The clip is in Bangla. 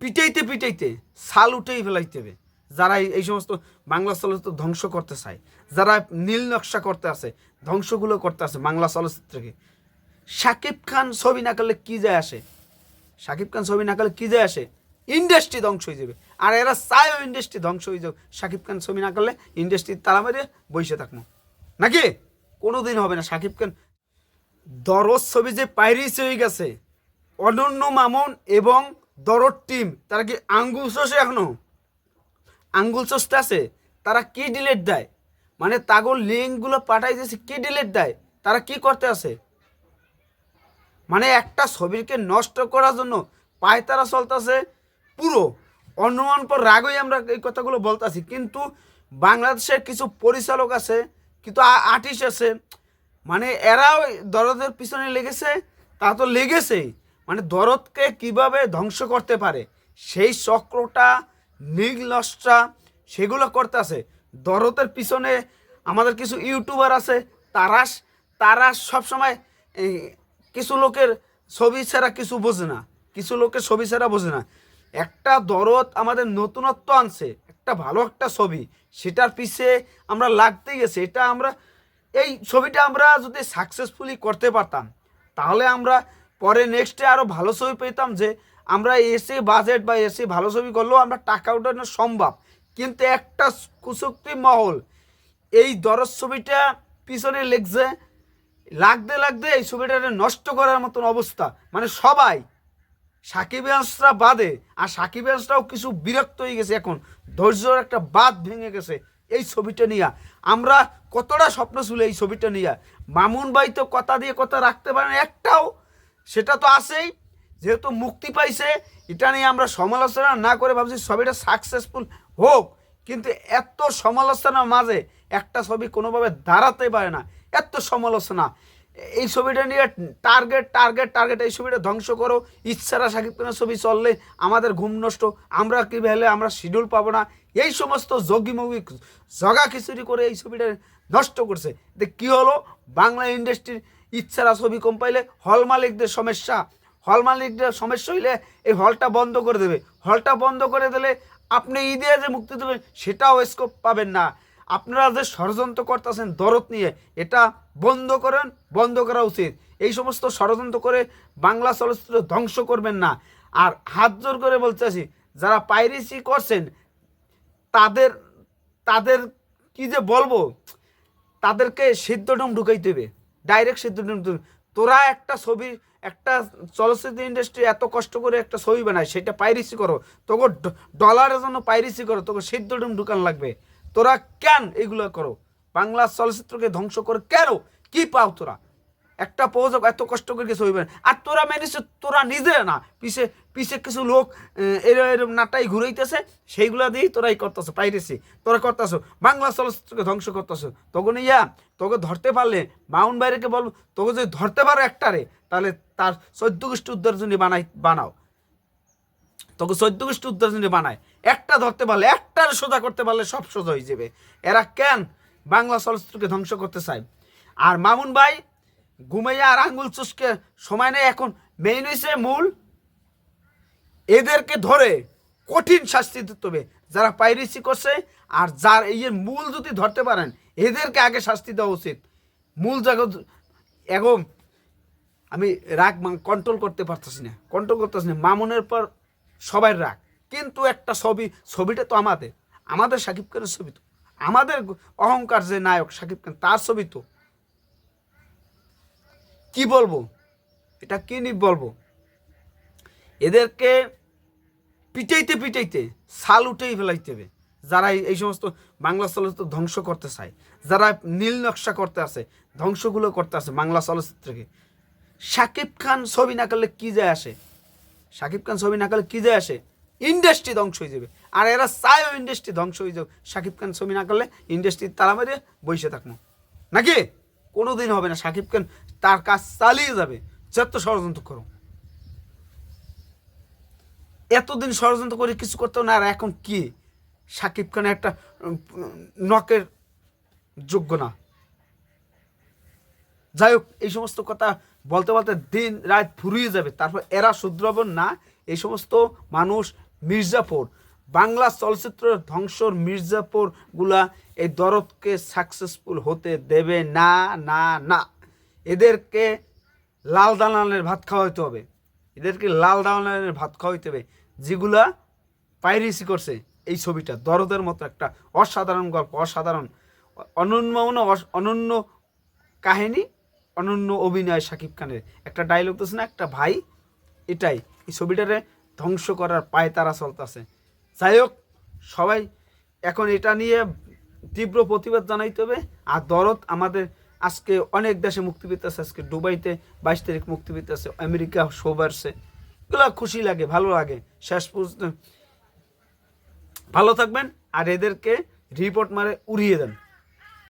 পিটাইতে পিটাইতে সাল উঠেই ফেলাইতে হবে। যারা এই- সমস্ত বাংলা চলচ্চিত্র ধ্বংস করতে চায়, যারা নীল নকশা করতে আছে, ধ্বংসগুলো করতে আছে বাংলা চলচ্চিত্রকে। শাকিব খান ছবি না করলে কি যায় আসে? শাকিব খান ছবি না করলে কি যায় আসে? ইন্ডাস্ট্রি ধ্বংস হয়ে যাবে। আর এরা চায়ও ইন্ডাস্ট্রি ধ্বংস হয়ে যাবে। শাকিব খান ছবি না করলে ইন্ডাস্ট্রি তালা মেরে বসে থাকব। নাকি? কোনো দিন হবে না। শাকিব খান দরজ ছবি যে পাইরিস হয়ে গেছে, অনন্য মামুন এবং দরদ টিম, তারা কি আঙ্গুল চষে এখনও? আঙ্গুল চষতে আছে, তারা কি ডিলেট দেয়? মানে তাগর লিঙ্কগুলো পাঠাই দিয়েছে, কি ডিলেট দেয়? তারা কি করতে আছে? মানে একটা ছবিকে নষ্ট করার জন্য পায়তারা চলতেছে পুরো। অনুমান পর রাগই আমরা এই কথাগুলো বলতেছি, কিন্তু বাংলাদেশের কিছু পরিচালক আছে কিন্তু আর্টিস্ট আছে মানে এরাও দরদের পিছনে লেগেছে, তা তো লেগেছেই। দরদকে কীভাবে ধ্বংস করতে পারে, সেই চক্রটা নির্লসটা সেগুলো করতেছে দরদের পিছনে আমাদের কিছু ইউটিউবার আছে তারা তারা সবসময় কিছু লোকের ছবি ছাড়া কিছু বোঝে না, কিছু লোকের ছবি ছাড়া বোঝে না। একটা দরদ আমাদের নতুনত্ব আনছে, একটা ভালো একটা ছবি, সেটার পিছে আমরা লাগতে গেছে, এটা আমরা, এই ছবিটা আমরা যদি সাকসেসফুলি করতে পারতাম, তাহলে আমরা পরে নেক্সটে আরও ভালো ছবি পেতাম যে, আমরা এসে বাজেট বা এসে ভালো ছবি করলেও আমরা টাকা উঠানো সম্ভব। কিন্তু একটা কুচুক্তি মহল, এই দরজ ছবিটা পিছনে লেগছে। লাগতে লাগতে এই ছবিটা নষ্ট করার মতন অবস্থা। মানে সবাই সাকিবিয়ান্সরা বাদে, আর সাকিবিয়ান্সরাও কিছু বিরক্ত হয়ে গেছে এখন। ধৈর্যর একটা বাদ ভেঙে গেছে এই ছবিটা নিয়ে। আমরা কতটা স্বপ্ন ছিল এই ছবিটা নিয়ে। মামুন ভাই তো কথা দিয়ে কথা রাখতে পারেন, একটাও সেটা তো আছেই। যেহেতু মুক্তি পাইছে, এটা নিয়ে আমরা সমালোচনা না করে ভাবছি ছবিটা সাকসেসফুল হোক। কিন্তু এত সমালোচনার মাঝে একটা ছবি কোনোভাবে দাঁড়াতে পারে না। এত সমালোচনা। এই ছবিটা নিয়ে টার্গেট টার্গেট টার্গেট এই ছবিটা ধ্বংস করো। ইচ্ছারা সাকিব খানের ছবি চললে আমাদের ঘুম নষ্ট। আমরা কী ভেলে আমরা শিডিউল পাবো না? এই সমস্ত যোগী মুগি, জগা খিচুড়ি করে এই ছবিটা নষ্ট করছে। এতে কী হলো? বাংলা ইন্ডাস্ট্রির ইচ্ছারা ছবি কম পাইলে হল মালিকদের সমস্যা। হল মালিকদের সমস্যা হইলে এই হলটা বন্ধ করে দেবে। হলটা বন্ধ করে দিলে আপনি ঈদে যে মুক্তি দেবেন, সেটাও স্কোপ পাবেন না। আপনারা যে ষড়যন্ত্র করতেছেন দরদ নিয়ে, এটা বন্ধ করেন, বন্ধ করা উচিত। এই সমস্ত ষড়যন্ত্র করে বাংলা চলচ্চিত্র ধ্বংস করবেন না। আর হাত জোর করে বলতে বলতেছি যারা পাইরেসি করছেন, তাদের তাদের কি যে বলব? তাদেরকে সিদ্ধডুম ঢুকাইতে হবে। ডাইরেক্ট সিদ্ধান্ত তোরা একটা ছবি, একটা চলচ্চিত্র ইন্ডাস্ট্রি এত কষ্ট করে একটা ছবি বানায়, সেটা পাইরিসি করো। তোকে ডলারের জন্য পাইরিসি করো, তোকে সিদ্ধ ডুম ঢুকান লাগবে। তোরা কেন এগুলো করো? বাংলা চলচ্চিত্রকে ধ্বংস করে কেন? কি পাও তোরা? একটা প্রযোজক এত কষ্ট করে কিছু হইবে। আর তোরা মেনেছ, তোরা নিজে না, পিছে পিছে কিছু লোক এরম এরম নাটাই ঘুরাইতেছে, সেইগুলা দিয়েই তোরাই করতেছো পাইরেছি তোরা করতেছো, বাংলা চলচ্চিত্রকে ধ্বংস করতেছো। তখন ইয়া তোকে ধরতে পারলে, মাউন বাইরেকে বলব তোকে যদি ধরতে পারো একটারে, তাহলে তার চোদ্দ গোষ্ঠী উদ্ধার জন্য বানাই, বানাও। তোকে চোদ্দ গোষ্ঠী উদ্ধার জন্য বানায়। একটা ধরতে পারলে, একটার সোজা করতে পারলে সব সোজা হয়ে যাবে। এরা কেন বাংলা চলচ্চিত্রকে ধ্বংস করতে চায়? আর মামুন ভাই ঘুমাইয়া আর আঙ্গুল চুষকে সময় নেই এখন। মেইন হয়েছে মূল। এদেরকে ধরে কঠিন শাস্তি দিতে হবে। যারা পাইরেসি করছে আর যার এই মূল যদি ধরতে পারেন, এদেরকে আগে শাস্তি দেওয়া উচিত। মূল জায়গা এখন আমি রাগ কন্ট্রোল করতে পারতেছি না। কন্ট্রোল করতেছি না। মামুনের পর সবাই রাগ। কিন্তু একটা ছবি, ছবিটা তো আমাদের। আমাদের সাকিব খানের ছবি তো। আমাদের অহংকার যে নায়ক সাকিব খান, তার ছবি তো। কি বলব? এটা কি নি বলব? এদেরকে পিটাইতে পিটাইতে সাল উঠেই ফেলাইতে হবে। যারা এই- সমস্ত বাংলা চলচ্চিত্র ধ্বংস করতে চায়, যারা নীল নকশা করতে আছে, ধ্বংসগুলো করতে আছে বাংলা চলচ্চিত্রকে। শাকিব খান ছবি না করলে কি যায় আসে? শাকিব খান ছবি না করলে কি যায় আসে? ইন্ডাস্ট্রি ধ্বংস হয়ে যাবে। আর এরা চায়ও ইন্ডাস্ট্রি ধ্বংস হয়ে যাবে। শাকিব খান ছবি না করলে ইন্ডাস্ট্রির তালা মেরে বসে থাকব। নাকি? কোনো দিন হবে না শাকিব খান তার কাজ চালিয়ে যাবে। যত ষড়যন্ত্র করো এতদিন ষড়যন্ত্র করে কিছু করতো না, আর এখন কি? শাকিব খান একটা নকের যোগ্য না। যাই হোক, এই সমস্ত কথা বলতে বলতে দিন রাত ফুরিয়ে যাবে। তারপর এরা শুধরাবেন না, এই সমস্ত মানুষ মির্জাপুর বাংলা চলচ্চিত্রের ধ্বংসর মির্জাপুরগুলা এই দরদকে সাকসেসফুল হতে দেবে না না না। এদেরকে লাল দালানের ভাত খাওয়াইতে হবে। এদেরকে লাল দালানের ভাত খাওয়াইতে হবে। যেগুলা পাইরেসি করছে এই ছবিটা, দরদের মতো একটা অসাধারণ গল্প, অসাধারণ, অনন্য অনন্য কাহিনী, অনন্য অভিনয় শাকিব খানের। একটা ডায়লগ তো না, একটা ভাই, এটাই। এই ছবিটারে ধ্বংস করার পায়ে তারা চলতেছে। যাই হোক, সবাই এখন এটা নিয়ে তীব্র প্রতিবাদ জানাইতে হবে। আর দরদ আমাদের আজকে অনেক দেশে মুক্তি পেতেছে। আজকে দুবাইতে বাইশ তারিখ মুক্তি পেতেছে, আমেরিকা শো বাড়ছে এগুলো খুশি লাগে, ভালো লাগে। শেষ পর্যন্ত ভালো থাকবেন আর এদেরকে রিপোর্ট মারে উড়িয়ে দেন।